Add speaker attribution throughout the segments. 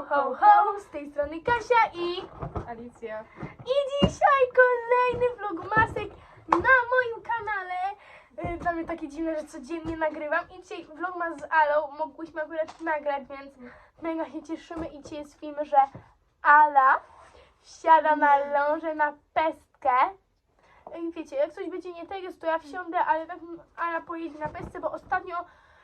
Speaker 1: Ho, ho, ho! Z tej strony Kasia i...
Speaker 2: Alicja.
Speaker 1: I dzisiaj kolejny vlogmasek na moim kanale. Yy, Dla mnie takie dziwne, że codziennie nagrywam. I dzisiaj vlogmas z Alą mogłyśmy akurat nagrać, więc mega się cieszymy. I dzisiaj jest film, że Ala wsiada na lążę na pestkę. I wiecie, jak coś będzie nie tak, to ja wsiądę, ale tak Ala pojedzie na pestce, bo ostatnio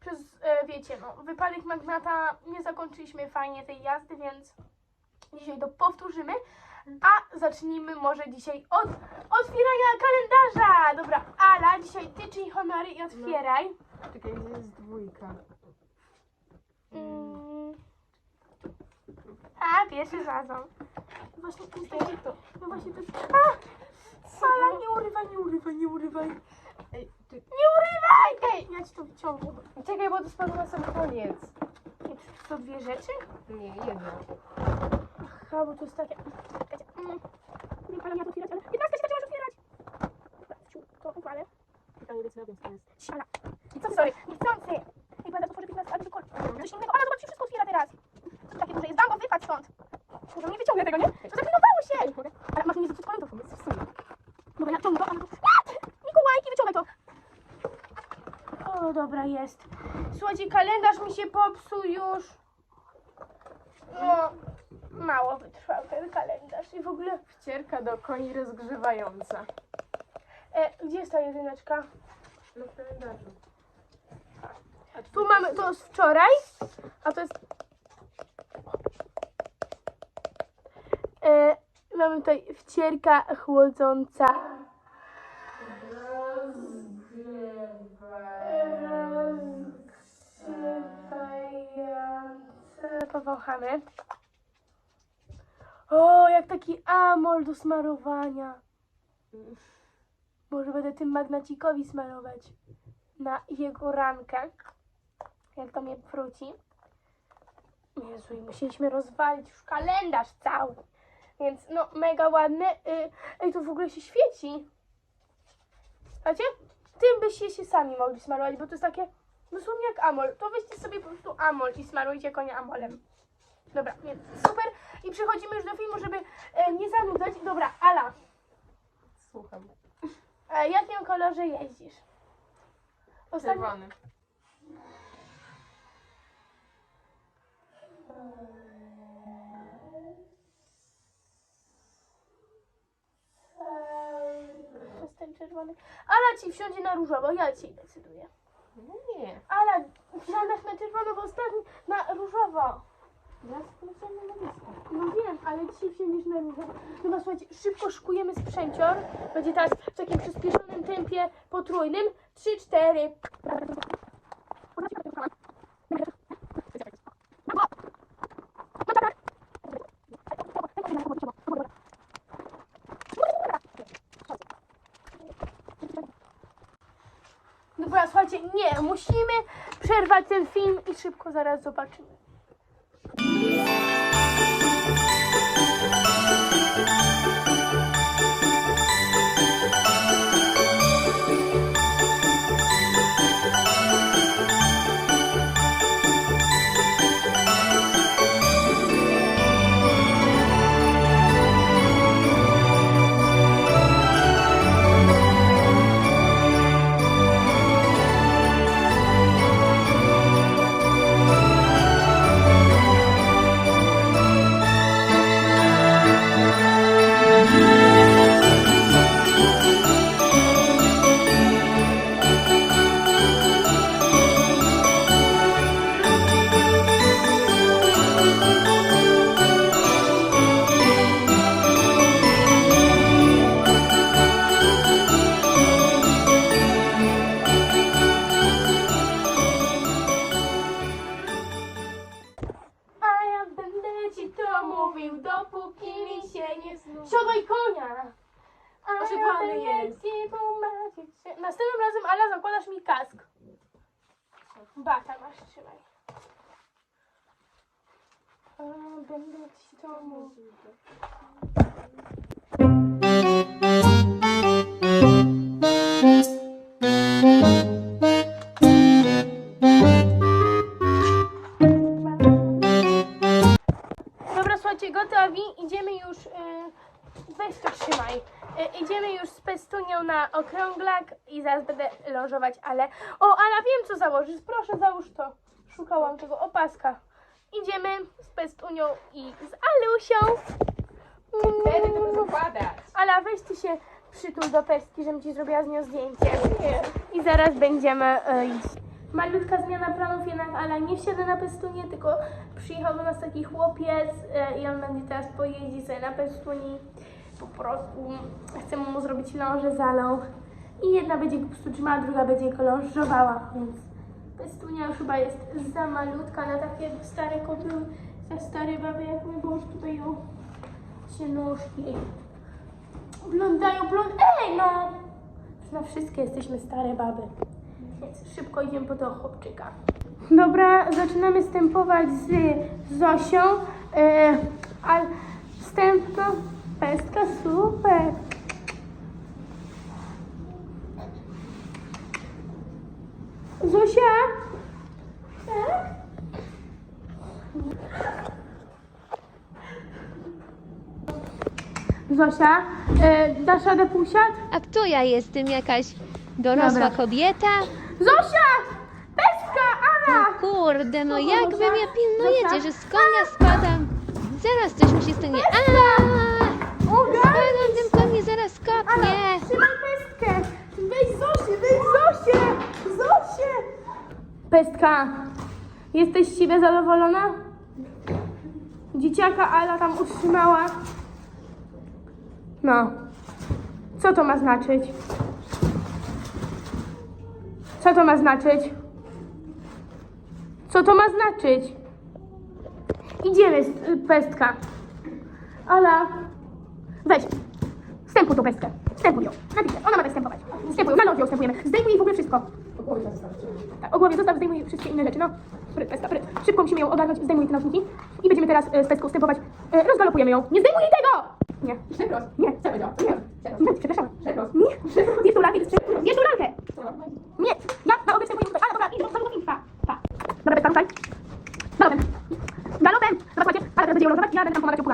Speaker 1: przez, e, wiecie, no, wypadek magnata nie zakończyliśmy fajnie tej jazdy, więc dzisiaj to powtórzymy. A zacznijmy może dzisiaj od otwierania kalendarza. Dobra, Ala, dzisiaj ty czyń honory i otwieraj.
Speaker 2: Czekaj, gdzie jest dwójka?
Speaker 1: Mm. A, pierwszy razem. Właśnie to jest takie to. No właśnie to jest... A! Ala, nie urywaj, nie urywaj, nie urywaj.
Speaker 2: Ej, ty...
Speaker 1: Nie urywaj! Ej, ja ci to wyciągnę.
Speaker 2: Czekaj, bo to spadło na sam koniec.
Speaker 1: To dwie rzeczy?
Speaker 2: Nie, jedna.
Speaker 1: Aha, bo to jest takie... Czekajcie. Mm. Nie palam ja to otwierać, ale... 15 się możesz otwierać! Dobra, ciu, to uwalę.
Speaker 2: Pytanie decydowanie co to jest.
Speaker 1: Ala. I co, sorry, niechcący. Ej, będę otworzyć 15, ale tylko coś innego. Ala, zobacz, się wszystko otwiera teraz. To takie duże jest. Dambo, wypadł stąd. Może nie wyciągnę tego, nie? To zaklinowało się. Ale masz nie zepsuć kolorów, jest w sumie. Dobra, ja ciągnę ale. Nie! Mikołajki, wyciągaj to. O, dobra, jest. Słuchajcie, kalendarz mi się popsuł już. No, mało wytrwał ten kalendarz. I w ogóle...
Speaker 2: Wcierka do koni rozgrzewająca.
Speaker 1: E, gdzie jest ta jedyneczka?
Speaker 2: No w kalendarzu. A
Speaker 1: Tu mamy, to z wczoraj, a to jest... E, mamy tutaj wcierka chłodząca. Powąchamy. O, jak taki amol do smarowania. Może będę tym magnacikowi smarować na jego rankę, jak to mnie wróci. Jezu, i musieliśmy rozwalić już kalendarz cały. Więc no, mega ładny. Y, Ej, to w ogóle się świeci. Słuchajcie? Tym byście się sami mogli smarować, bo to jest takie dosłownie jak amol. To weźcie sobie po prostu amol i smarujcie konia amolem. Dobra, więc super. I przechodzimy już do filmu, żeby e, nie zanudzać. Dobra, Ala,
Speaker 2: Słucham.
Speaker 1: e, jakim kolorze jeździsz? Ostatnio,
Speaker 2: Czerwony.
Speaker 1: Jest ten czerwony. Ala ci wsiądzie na różowo, ja ci decyduję.
Speaker 2: No nie.
Speaker 1: Ala, wsiadasz na czerwono, bo ostatni na różowo.
Speaker 2: Ja sprawdzam na listę.
Speaker 1: No wiem, ale dzisiaj wsiądziesz na różowo. Chyba słuchajcie, szybko szykujemy sprzęcior. Będzie teraz w takim przyspieszonym tempie potrójnym. Trzy, cztery. Dobra, słuchajcie, nie, musimy przerwać ten film i szybko zaraz zobaczymy. Będę
Speaker 2: jest.
Speaker 1: Następnym razem, Ala, zakładasz mi kask. Bata masz, trzymaj. A będę ci to mówił. gotowi, idziemy już, y, weź to trzymaj, y, idziemy już z pestunią na okrąglak i zaraz będę lożować, ale, o, Ala, wiem co założysz, proszę załóż to, szukałam tego opaska. Idziemy z pestunią i z Alusią.
Speaker 2: Wtedy to zakładać.
Speaker 1: Ala, weź ty się przytul do pestki, żebym ci zrobiła z nią zdjęcie. I zaraz będziemy y, iść. Malutka zmiana planów, jednak Ala nie wsiada na pestunię, tylko przyjechał do nas taki chłopiec y, i on będzie teraz pojeździć sobie na pestuni. Po prostu chcemy mu zrobić lążę z. I jedna będzie trzymała, druga będzie go lążowała, więc pestunia już chyba jest za malutka na takie stare kobyły, za stare baby jak my, bo już tutaj ją się nóżki Oglądają blond. Ej, no! Na wszystkie jesteśmy stare baby. Więc szybko idziemy po tego chłopczyka. Dobra, zaczynamy stępować z Zosią. Yy, a wstępno pestka super. Zosia? Tak? Zosia, yy, dasz radę półsiad?
Speaker 3: A kto ja jestem? Jakaś dorosła
Speaker 1: Dobra.
Speaker 3: kobieta?
Speaker 1: Zosia! Pestka! Ala!
Speaker 3: Kurde, no jak wy mnie pilnujecie, że z konia spadam. Zaraz coś mi się stanie. A! Spadam, ten koń mnie zaraz
Speaker 1: Ala,
Speaker 3: kopnie.
Speaker 1: trzymaj pestkę! Weź Zosię, weź Zosię! Zosię! Pestka, jesteś z siebie zadowolona? Dzieciaka Ala tam utrzymała. No. Co to ma znaczyć? Co to ma znaczyć? Co to ma znaczyć? Idziemy, s- pestka. Ala, weź. Wstępuj tą pestkę. Wstępuj ją. Napiszę. Ona ma tak wstępować. Wstępuj ją. Na lodzie ją wstępujemy. Zdejmuj jej w ogóle wszystko. Tak, o głowie zostaw, zdejmuj wszystkie inne rzeczy. No. Pryt, pestka, pryt. Szybko musimy ją ogarnąć. Zdejmuj te nauczniki. I będziemy teraz e, z pestką wstępować. E, rozgalopujemy ją. Nie zdejmuj jej tego! Nie.
Speaker 2: Przeproś.
Speaker 1: Nie.
Speaker 2: Przeproś.
Speaker 1: Nie. Nie, przepraszam. Nie. Tą lalkę. Bierz tą lalkę. Nie. Ja na obie wstępuję tutaj. A, dobra, do przodu. Pa. Pa. Dobra, pestka, ruszaj. Galopem. Galopem. Zobacz, macie. Ale teraz będzie ją losować. Ja będę tam pomagać ją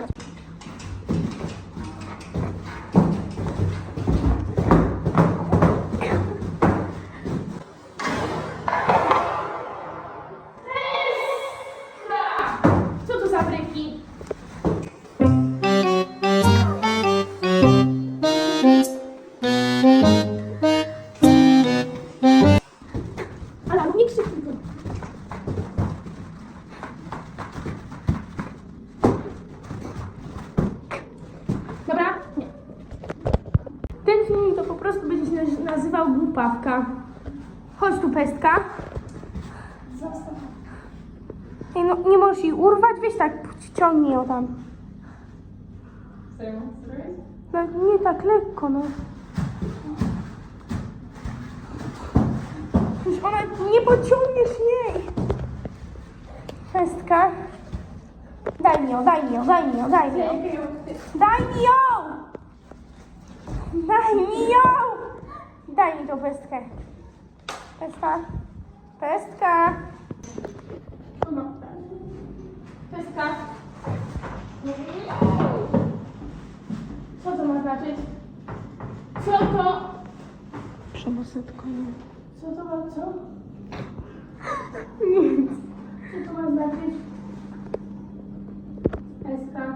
Speaker 1: tam. No nie tak lekko, no. Już ona nie pociągniesz jej. Pestka. Daj mi ją, daj mi ją, daj mi ją, daj mi ją. Daj mi ją! Daj mi ją! Daj mi tą pestkę. Pestka. Pestka. Pestka. Co to ma znaczyć? Co to?
Speaker 3: Przemoc nad koniem.
Speaker 1: Co to ma co? Nic. Co to ma znaczyć? Eska.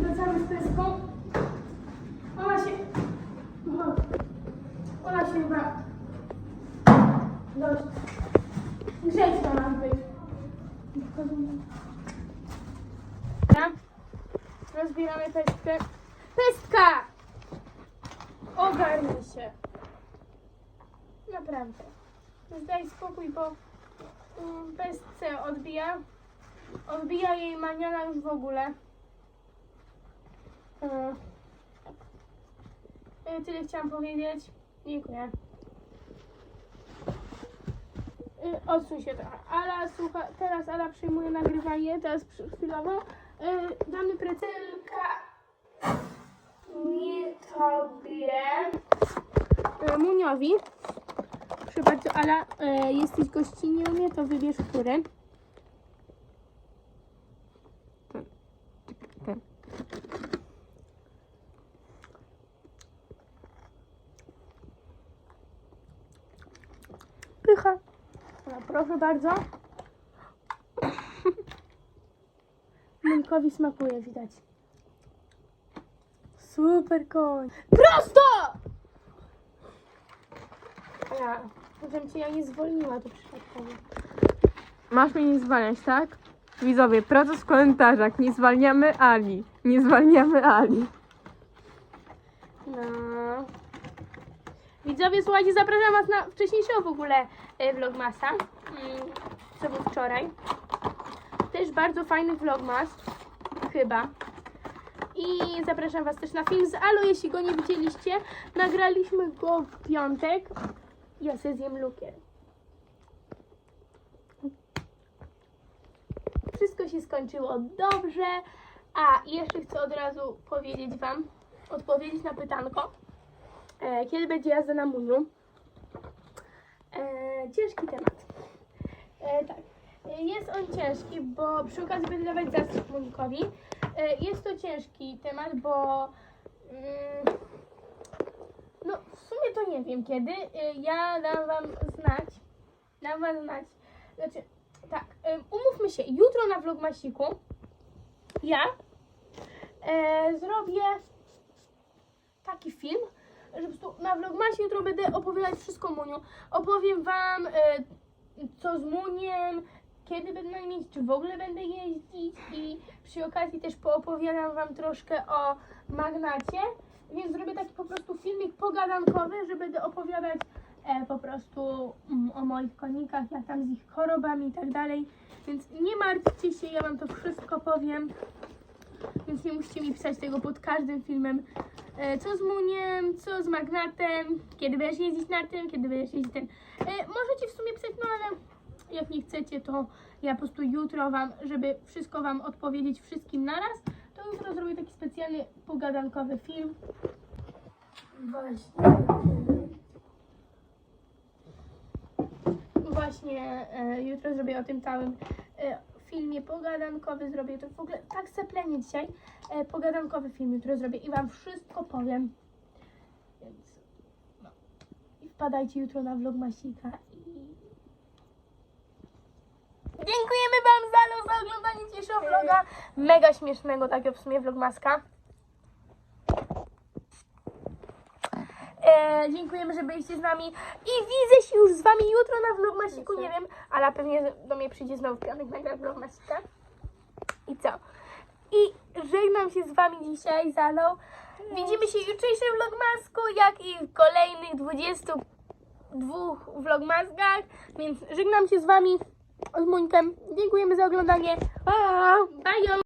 Speaker 1: Wracamy z peską. Ona się... Ona się chyba... Dość. Grzeczna ma być. Dobra. Rozbieramy pestkę. Pestka! Ogarnij się. Naprawdę. Zdaj spokój, bo um, pestce odbija. Odbija jej maniana już w ogóle. E, Tyle chciałam powiedzieć. Dziękuję. E, Odsuń się trochę. Ala, słucha, teraz Ala przyjmuje nagrywanie, teraz chwilowo. E, Damy precelka nie tobie, e, Muniowi. To Ala, e, jesteś gościnnie u mnie, to wybierz który. Pycha. Proszę bardzo. Mękowi smakuje, widać. Super koń. Prosto! Ja, powiem ci, ja nie zwolniła to przypadkowo.
Speaker 2: Masz mnie nie zwalniać, tak? Widzowie, proces w komentarzach. Nie zwalniamy Ali. Nie zwalniamy Ali.
Speaker 1: No. Widzowie, słuchajcie, zapraszam Was na wcześniejszego w ogóle e, vlogmasa, mm, co był wczoraj. Bardzo fajny vlogmas, chyba. I zapraszam Was też na film z Alo, jeśli go nie widzieliście. Nagraliśmy go w piątek. Ja se zjem lukier. Wszystko się skończyło dobrze. A, jeszcze chcę od razu powiedzieć Wam, odpowiedzieć na pytanko, e, kiedy będzie jazda na Muniu. E, ciężki temat. E, tak. Jest on ciężki, bo przy okazji będę dawać zastrzyk. E, jest to ciężki temat, bo mm, no w sumie to nie wiem kiedy. E, ja dam wam znać. Dam wam znać. Znaczy, tak, e, umówmy się, jutro na vlogmasiku ja zrobię taki film, że po prostu na vlogmasie jutro będę opowiadać wszystko Muniu. Opowiem wam co z Muniem, kiedy będę jeździć, czy w ogóle będę jeździć i przy okazji też poopowiadam wam troszkę o Magnacie, więc zrobię taki po prostu filmik pogadankowy, że będę opowiadać e, po prostu mm, o moich konikach, jak tam z ich chorobami i tak dalej. Więc nie martwcie się, ja wam to wszystko powiem. Więc nie musicie mi pisać tego pod każdym filmem. E, co z Muniem, co z Magnatem, kiedy będziesz jeździć na tym, kiedy będziesz jeździć ten. E, możecie w sumie pisać, no ale jak nie chcecie, to ja po prostu jutro wam, żeby wszystko wam odpowiedzieć wszystkim naraz, to jutro zrobię taki specjalny pogadankowy film. Właśnie. Właśnie e, jutro zrobię o tym całym e, filmie pogadankowy, zrobię to w ogóle tak seplenie dzisiaj, e, pogadankowy film jutro zrobię i wam wszystko powiem. Więc no. I wpadajcie jutro na vlogmasika i Dziękujemy Wam za, za oglądanie dzisiejszego vloga. Mega śmiesznego takiego w sumie vlogmaska. E, dziękujemy, że byliście z nami i widzę się już z Wami jutro na vlogmasiku, nie wiem, ale pewnie do mnie przyjdzie znowu w piątek nagra vlogmasika. I co? I żegnam się z Wami dzisiaj, Zalą. Widzimy się w jutrzejszym vlogmasku, jak i w kolejnych 22 vlogmaskach, więc żegnam się z Wami z Muńkiem. Dziękujemy za oglądanie. Pa! Bye!